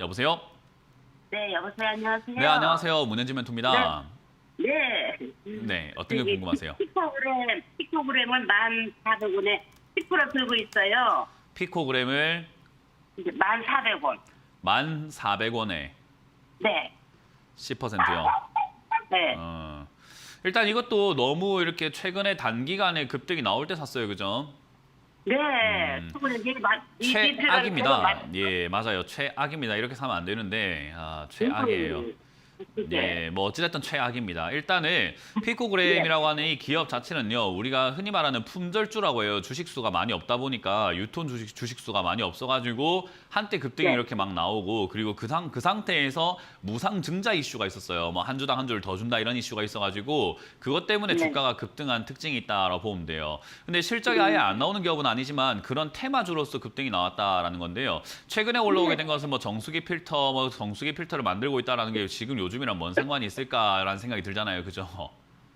여보세요? 네, 여보세요. 안녕하세요. 네, 안녕하세요. 문현진 멘토입니다. 네. 네, 어떤 게 궁금하세요? 피코그램, 피코그램을 1,400원에 10% 들고 있어요. 피코그램을 이제 1,400원. 1,400원에 네. 10%요. 네. 어, 일단 이것도 너무 이렇게 최근에 단기간에 급등이 나올 때 샀어요. 그죠? 네. 음. 이 최악입니다. 마- 예, 맞아요. 최악입니다. 이렇게 사면 안 되는데 아, 최악이에요. 네. 네, 뭐 어찌됐든 최악입니다. 일단은 피코그램이라고 하는 이 기업 자체는요, 우리가 흔히 말하는 품절주라고 해요. 주식수가 많이 없다 보니까 유통 주식 주식수가 많이 없어가지고 한때 급등이 네. 이렇게 막 나오고 그리고 그상 그 상태에서 무상 증자 이슈가 있었어요. 뭐 한 주당 한 주를 더 준다 이런 이슈가 있어가지고 그것 때문에 네. 주가가 급등한 특징이 있다라고 보면 돼요. 근데 실적이 아예 안 나오는 기업은 아니지만 그런 테마주로서 급등이 나왔다라는 건데요. 최근에 올라오게 된 것은 뭐 정수기 필터, 뭐 정수기 필터를 만들고 있다라는 게 지금 요 즘이랑 뭔 상관이 있을까라는 생각이 들잖아요, 그죠?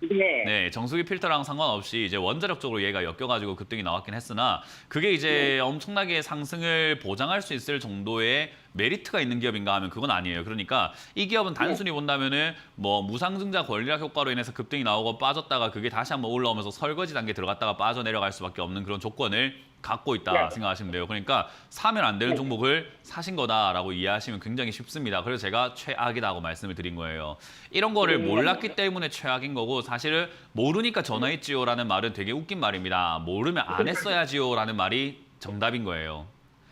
네. 네, 정수기 필터랑 상관없이 이제 원자력적으로 얘가 엮여가지고 급등이 나왔긴 했으나 그게 이제 엄청나게 상승을 보장할 수 있을 정도의 메리트가 있는 기업인가 하면 그건 아니에요. 그러니까 이 기업은 단순히 본다면은 뭐 무상증자 권리락 효과로 인해서 급등이 나오고 빠졌다가 그게 다시 한번 올라오면서 설거지 단계 들어갔다가 빠져 내려갈 수밖에 없는 그런 조건을 갖고 있다 네. 생각하시면 돼요. 그러니까 사면 안 되는 네. 종목을 사신 거다라고 이해하시면 굉장히 쉽습니다. 그래서 제가 최악이다고 말씀을 드린 거예요. 이런 거를 네. 몰랐기 때문에 최악인 거고 사실은 모르니까 전화했지요라는 말은 되게 웃긴 말입니다. 모르면 안 했어야지요라는 말이 정답인 거예요.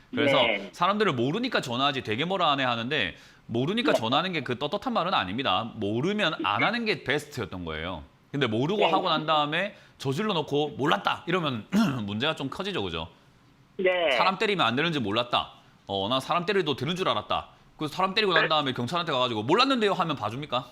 그래서 네. 사람들은 모르니까 전화하지 되게 뭐라 하네 하는데 모르니까 전화하는 게 그 떳떳한 말은 아닙니다. 모르면 안 하는 게 베스트였던 거예요. 근데 모르고 네. 하고 난 다음에 저질러 놓고 몰랐다 이러면 문제가 좀 커지죠, 그죠? 네. 사람 때리면 안 되는지 몰랐다. 어, 나 사람 때리도 되는 줄 알았다. 그 사람 때리고 난 다음에 경찰한테 가가지고 몰랐는데요 하면 봐줍니까?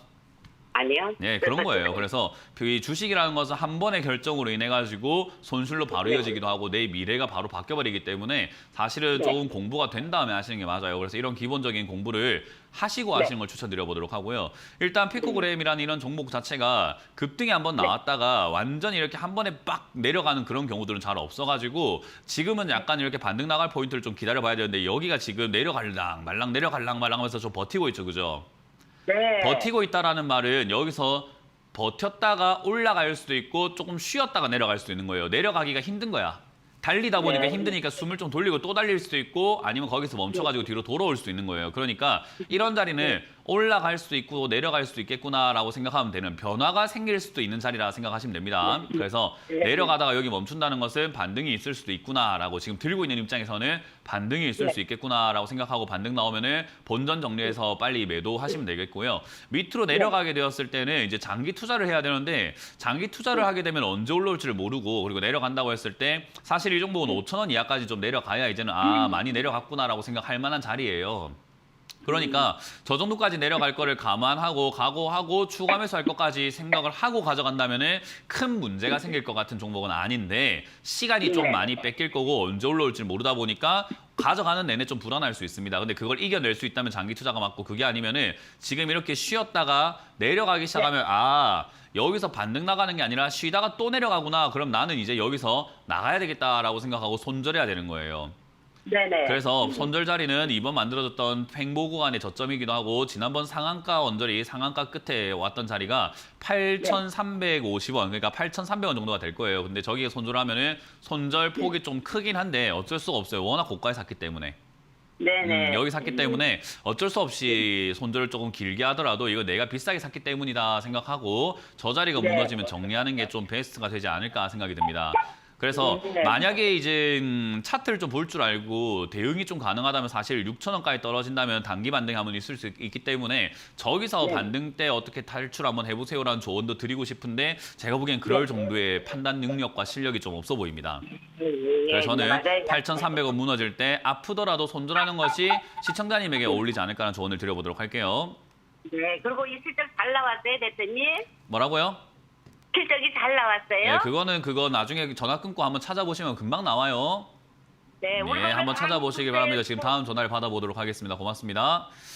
아니요. 네, 그런 거예요. 그래서 이 주식이라는 것은 한 번의 결정으로 인해 가지고 손실로 바로 이어지기도 하고 내 미래가 바로 바뀌어 버리기 때문에 사실은 네. 조금 공부가 된 다음에 하시는 게 맞아요. 그래서 이런 기본적인 공부를 하시고 네. 하시는 걸 추천드려 보도록 하고요. 일단 피코그램이라는 이런 종목 자체가 급등이 한번 나왔다가 완전히 이렇게 한 번에 빡 내려가는 그런 경우들은 잘 없어 가지고 지금은 약간 이렇게 반등 나갈 포인트를 좀 기다려 봐야 되는데 여기가 지금 내려갈랑 말랑 내려갈랑 말랑 하면서 좀 버티고 있죠, 그죠? 네. 버티고 있다라는 말은 여기서 버텼다가 올라갈 수도 있고 조금 쉬었다가 내려갈 수도 있는 거예요. 내려가기가 힘든 거야. 달리다 보니까 네. 힘드니까 숨을 좀 돌리고 또 달릴 수도 있고 아니면 거기서 멈춰가지고 뒤로 돌아올 수도 있는 거예요. 그러니까 이런 자리는 올라갈 수도 있고 내려갈 수도 있겠구나라고 생각하면 되는 변화가 생길 수도 있는 자리라 생각하시면 됩니다. 그래서 내려가다가 여기 멈춘다는 것은 반등이 있을 수도 있구나라고 지금 들고 있는 입장에서는 반등이 있을 네. 수 있겠구나라고 생각하고 반등 나오면은 본전 정리해서 빨리 매도하시면 되겠고요. 밑으로 내려가게 되었을 때는 이제 장기 투자를 해야 되는데 장기 투자를 하게 되면 언제 올라올지를 모르고 그리고 내려간다고 했을 때 사실 이 종목은 5천 원 이하까지 좀 내려가야 이제는 아 많이 내려갔구나라고 생각할 만한 자리예요. 그러니까 저 정도까지 내려갈 거를 감안하고 각오하고 추가 매수할 것까지 생각을 하고 가져간다면은 큰 문제가 생길 것 같은 종목은 아닌데 시간이 좀 네. 많이 뺏길 거고 언제 올라올지 모르다 보니까 가져가는 내내 좀 불안할 수 있습니다. 근데 그걸 이겨낼 수 있다면 장기 투자가 맞고 그게 아니면은 지금 이렇게 쉬었다가 내려가기 시작하면 아 여기서 반등 나가는 게 아니라 쉬다가 또 내려가구나. 그럼 나는 이제 여기서 나가야 되겠다라고 생각하고 손절해야 되는 거예요. 네네. 그래서 손절 자리는 이번 만들어졌던 횡보 구간의 저점이기도 하고 지난번 상한가 언저리 상한가 끝에 왔던 자리가 8,350원 그러니까 8,300원 정도가 될 거예요. 근데 저기에 손절하면은 손절 폭이 좀 크긴 한데 어쩔 수가 없어요. 워낙 고가에 샀기 때문에. 네네. 음, 여기 샀기 때문에 어쩔 수 없이 손절을 조금 길게 하더라도 이거 내가 비싸게 샀기 때문이다 생각하고 저 자리가 네. 무너지면 정리하는 게 좀 베스트가 되지 않을까 생각이 듭니다. 그래서 네. 만약에 이제 음, 차트를 좀 볼 줄 알고 대응이 좀 가능하다면 사실 6천 원까지 떨어진다면 단기 반등이 한번 있을 수 있 기 때문에 저기서 네. 반등 때 어떻게 탈출 한번 해보세요라는 조언도 드리고 싶은데 제가 보기엔 그럴 정도의 판단 능력과 실력이 좀 없어 보입니다. 그래서 저는 네, 맞아요. 8,300원 무너질 때 아프더라도 손절하는 것이 시청자님에게 어울리지 않을까라는 조언을 드려보도록 할게요. 네. 그리고 이 실적 잘 나왔어요, 대표님. 뭐라고요? 실적이 잘 나왔어요. 네, 그거는 그거 나중에 전화 끊고 한번 찾아보시면 금방 나와요. 네, 네, 한번 찾아보시기 바랍니다. 지금 다음 전화를 받아보도록 하겠습니다. 고맙습니다.